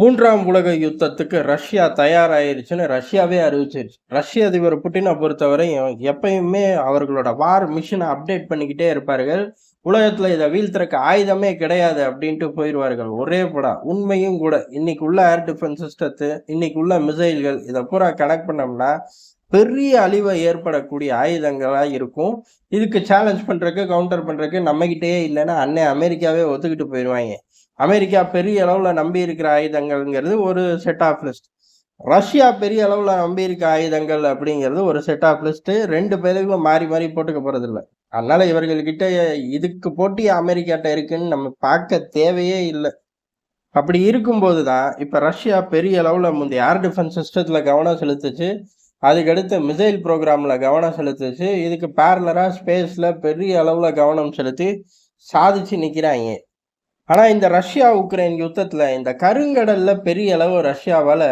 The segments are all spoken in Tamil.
மூன்றாம் உலக யுத்தத்துக்கு ரஷ்யா தயாராயிருச்சுன்னு ரஷ்யாவே அறிவிச்சிருச்சு. ரஷ்ய அதிபர் புட்டினை பொறுத்தவரை எப்பயுமே அவர்களோட வார் மிஷினை அப்டேட் பண்ணிக்கிட்டே இருப்பார்கள். உலகத்துல இதை வீழ்த்துறக்கு ஆயுதமே கிடையாது அப்படின்ட்டு போயிடுவார்கள் ஒரே படா. உண்மையும் கூட. இன்னைக்கு உள்ள ஏர் டிஃபென்ஸ் சிஸ்டத்து இன்னைக்கு உள்ள மிசைல்கள் இதை பூரா கனெக்ட் பண்ணோம்னா பெரிய அழிவை ஏற்படக்கூடிய ஆயுதங்களாக இருக்கும். இதுக்கு சேலஞ்ச் பண்ணுறக்கு கவுண்டர் பண்ணுறக்கு நம்மகிட்டயே இல்லைன்னா அண்ணன் அமெரிக்காவே ஒத்துக்கிட்டு போயிடுவாங்க அமெரிக்கா பெரிய அளவில் நம்பி இருக்கிற ஆயுதங்கள்ங்கிறது ஒரு செட் ஆஃப் லிஸ்ட் ரஷ்யா பெரிய அளவில் நம்பி இருக்க ஆயுதங்கள் அப்படிங்கிறது ஒரு செட் ஆஃப் லிஸ்ட்டு ரெண்டு பேருக்கும் மாறி மாறி போட்டுக்க போகிறதில்ல அதனால் இவர்கள்கிட்ட இதுக்கு போட்டி அமெரிக்காட்ட இருக்குன்னு நம்ம பார்க்க தேவையே இல்லை. அப்படி இருக்கும்போது தான் இப்போ ரஷ்யா பெரிய அளவில் முந்தைய ஏர் டிஃபென்ஸ் சிஸ்டத்தில் கவனம் செலுத்துச்சு. அதுக்கடுத்து மிசைல் ப்ரோக்ராமில் கவனம் செலுத்துச்சு. இதுக்கு பேரலராக ஸ்பேஸில் பெரிய அளவில் கவனம் செலுத்தி சாதிச்சு நிற்கிறாங்க ஆனால் இந்த ரஷ்யா உக்ரைன் யுத்தத்தில் இந்த கருங்கடலில் பெரிய அளவு ரஷ்யாவால்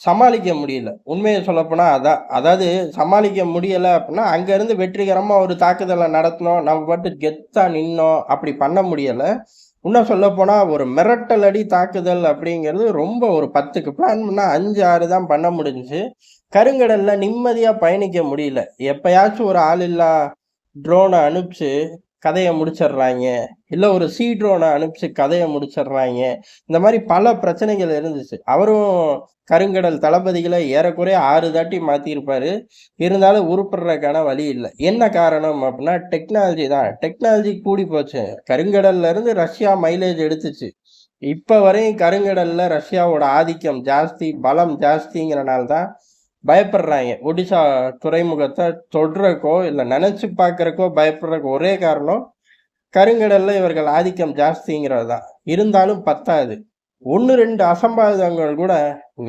சமாளிக்க முடியல. உண்மையை சொல்லப்போனால் அதான் அதாவது சமாளிக்க முடியலை அப்படின்னா அங்கேருந்து வெற்றிகரமாக ஒரு தாக்குதலை நடத்தினோம். நம்ம பாட்டு கெத்தாக நின்னோம். அப்படி பண்ண முடியலை. இன்னும் சொல்லப்போனால் ஒரு மிரட்டல் அடி தாக்குதல் அப்படிங்கிறது ரொம்ப ஒரு பத்துக்கு பிளான் பண்ணால் அஞ்சு ஆறு தான் பண்ண முடிஞ்சிச்சு. கருங்கடலில் நிம்மதியாக பயணிக்க முடியல. எப்பயாச்சும் ஒரு ஆள் இல்லா ட்ரோனை அனுப்பிச்சு கதையை முடிச்சிடுறாங்க. இல்லை ஒரு சீட்ரோனை அனுப்பிச்சு கதையை முடிச்சிடுறாங்க. இந்த மாதிரி பல பிரச்சனைகள் இருந்துச்சு. அவரும் கருங்கடல் தளபதிகளை ஏறக்குறைய ஆறு தாட்டி மாற்றிருப்பார் இருந்தாலும் உருப்படுறதுக்கான வழி இல்லை. என்ன காரணம் அப்படின்னா டெக்னாலஜி தான். டெக்னாலஜி கூடி போச்சு. கருங்கடல்லேருந்து ரஷ்யா மைலேஜ் எடுத்துச்சு. இப்போ வரையும் கருங்கடலில் ரஷ்யாவோட ஆதிக்கம் ஜாஸ்தி பலம் ஜாஸ்திங்கிறனால தான் பயப்படுறாங்க. ஒடிசா துறைமுகத்தை தொடுறக்கோ இல்லை நினச்சி பார்க்குறக்கோ பயப்படுறக்கோ ஒரே காரணம் கருங்கடல்ல இவர்கள் ஆதிக்கம் ஜாஸ்திங்கிறது தான் இருந்தாலும் பத்தாது. ஒன்று ரெண்டு அசம்பாவிதங்கள் கூட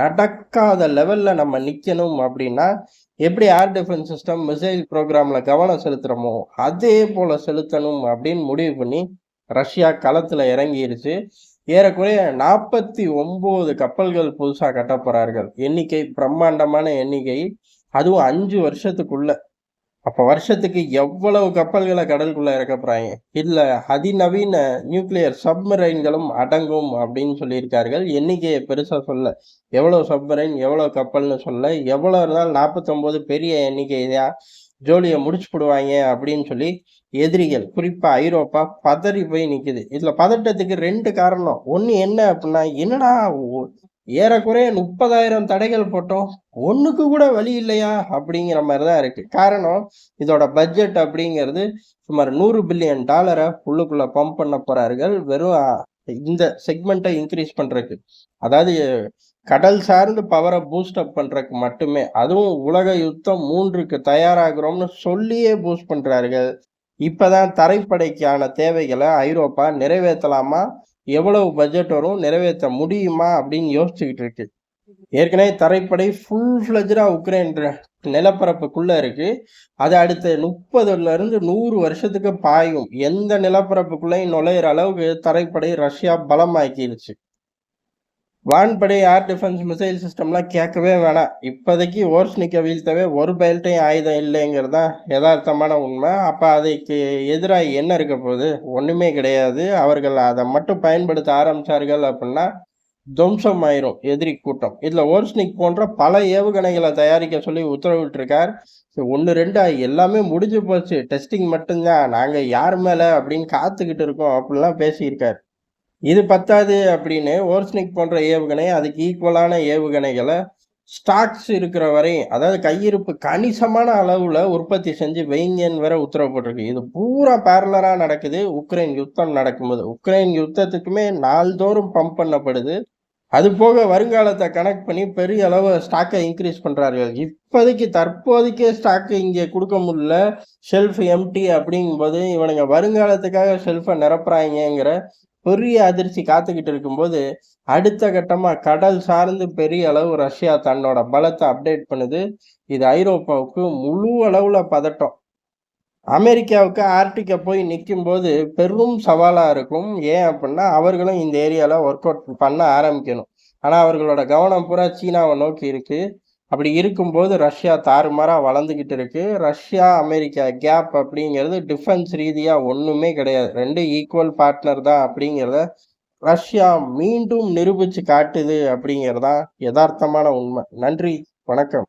நடக்காத லெவலில் நம்ம நிற்கணும் அப்படின்னா எப்படி ஏர் டிஃபென்ஸ் சிஸ்டம் மிசைல் ப்ரோக்ராமில் கவனம் செலுத்துகிறோமோ அதே போல் செலுத்தணும் அப்படின்னு முடிவு பண்ணி ரஷ்யா களத்தில் இறங்கிருச்சு. ஏறக்குறைய நாற்பத்தி ஒன்பது கப்பல்கள் புதுசாக கட்ட எண்ணிக்கை பிரம்மாண்டமான எண்ணிக்கை. அதுவும் அஞ்சு வருஷத்துக்குள்ள. அப்போ வருஷத்துக்கு எவ்வளவு கப்பல்களை கடலுக்குள்ள இறக்க இல்லை அதிநவீன நியூக்ளியர் சப்மரைன்களும் அடங்கும் அப்படின்னு சொல்லியிருக்கார்கள். எண்ணிக்கையை பெருசாக சொல்ல. எவ்வளோ சப்மரைன் எவ்வளோ கப்பல்னு சொல்ல. எவ்வளோ இருந்தாலும் நாற்பத்தொம்போது பெரிய எண்ணிக்கையா ஜோலியை முடிச்சு போடுவாங்க அப்படின்னு சொல்லி எதிரிகள் குறிப்பாக ஐரோப்பா பதறி போய் நிற்குது இதில் பதட்டத்துக்கு ரெண்டு காரணம். ஒன்று என்ன அப்படின்னா என்னடா ஏறக்குறைய முப்பதாயிரம் தடைகள் போட்டோம். ஒன்றுக்கு கூட வழி இல்லையா? அப்படிங்கிற மாதிரி தான் இருக்குது காரணம் இதோட பட்ஜெட் அப்படிங்கிறது சுமார் நூறு பில்லியன் டாலரை உள்ளுக்குள்ளே பம்ப் பண்ண போகிறார்கள் வெறும் இந்த செக்மெண்ட்டை இன்க்ரீஸ் பண்ணுறக்கு அதாவது கடல் சார்ந்து பவரை பூஸ்ட் அப் பண்ணுறக்கு மட்டுமே அதுவும் உலக யுத்தம் மூன்றுக்கு தயாராகிறோம்னு சொல்லியே பூஸ்ட் பண்ணுறார்கள் இப்போ தான் தரைப்படைக்கான தேவைகளை ஐரோப்பா நிறைவேற்றலாமா? எவ்வளவு பட்ஜெட் வரும்? நிறைவேற்ற முடியுமா? அப்படின்னு யோசிச்சுக்கிட்டு இருக்கு. ஏற்கனவே தரைப்படை ஃபுல் ஃபிளஜரா உக்ரைன் நிலப்பரப்புக்குள்ளே இருக்குது அது அடுத்த முப்பதுலேருந்து நூறு வருஷத்துக்கு பாயும். எந்த நிலப்பரப்புக்குள்ளேயும் நுழையிற அளவுக்கு தரைப்படை ரஷ்யா பலமாக்கிருச்சு. வான்படை ஏர் டிஃபென்ஸ் மிசைல் சிஸ்டம்லாம் கேட்கவே வேணாம். இப்போதைக்கு ஓர்ஸ்னிக்க வீழ்த்தவே ஒரு பயல்ட்டையும் ஆயுதம் இல்லைங்கிறது தான் யதார்த்தமான உண்மை. அப்போ அதுக்கு எதிராக என்ன இருக்க போகுது? ஒன்றுமே கிடையாது. அவர்கள் அதை மட்டும் பயன்படுத்த ஆரம்பித்தார்கள் அப்படின்னா துவம்சம் ஆயிரும் எதிரி கூட்டம். இதில் ஓர்ஸ்னிக் போன்ற பல ஏவுகணைகளை தயாரிக்க சொல்லி உத்தரவிட்டிருக்கார். ஒன்று ரெண்டு எல்லாமே முடிஞ்சு போச்சு. டெஸ்டிங் மட்டும்தான். நாங்கள் யார் மேலே அப்படின்னு காத்துக்கிட்டு இருக்கோம் அப்படிலாம் பேசியிருக்கார். இது பத்தாது அப்படின்னு ஓர்ஸ்னிக் போன்ற ஏவுகணை அதுக்கு ஈக்குவலான ஏவுகணைகளை ஸ்டாக்ஸ் இருக்கிற வரை அதாவது கையிருப்பு கணிசமான அளவில் உற்பத்தி செஞ்சு வைங்கன்னு வேற உத்தரவு இது பூரா பேரலராக நடக்குது. உக்ரைன் யுத்தம் நடக்கும்போது. உக்ரைன் யுத்தத்துக்குமே நாள்தோறும் பம்ப் பண்ணப்படுது. அது போக வருங்காலத்தை கனெக்ட் பண்ணி பெரிய அளவு ஸ்டாக்கை இன்க்ரீஸ் பண்ணுறார்கள் இப்போதைக்கு தற்போதைக்கே ஸ்டாக்கு இங்கே கொடுக்க முடியல. ஷெல்ஃப் எம்டி அப்படிங்கும்போது இவனுங்க வருங்காலத்துக்காக ஷெல்ஃபை நிரப்புறாங்கிற பெரிய அதிர்ச்சி காத்துக்கிட்டு இருக்கும்போது அடுத்த கட்டமாக கடல் சார்ந்து பெரிய அளவு ரஷ்யா தன்னோட பலத்தை அப்டேட் பண்ணுது. இது ஐரோப்பாவுக்கு முழு அளவில் பதட்டம். அமெரிக்காவுக்கு ஆர்டிக்கை போய் நிற்கும் போது பெரும் சவாலாக இருக்கும். ஏன் அப்படின்னா அவர்களும் இந்த ஏரியாவில் ஒர்க் அவுட் பண்ண ஆரம்பிக்கணும். ஆனால் அவர்களோட கவனம் பூரா சீனாவை நோக்கி இருக்குது அப்படி இருக்கும்போது ரஷ்யா தாறுமாறாக வளர்ந்துக்கிட்டு இருக்குது ரஷ்யா அமெரிக்கா கேப் அப்படிங்கிறது டிஃபென்ஸ் ரீதியாக ஒன்றுமே கிடையாது. ரெண்டு ஈக்குவல் பார்ட்னர் தான் அப்படிங்கிறத ரஷ்யா மீண்டும் நிரூபித்து காட்டுது அப்படிங்கிறதான் யதார்த்தமான உண்மை. நன்றி வணக்கம்.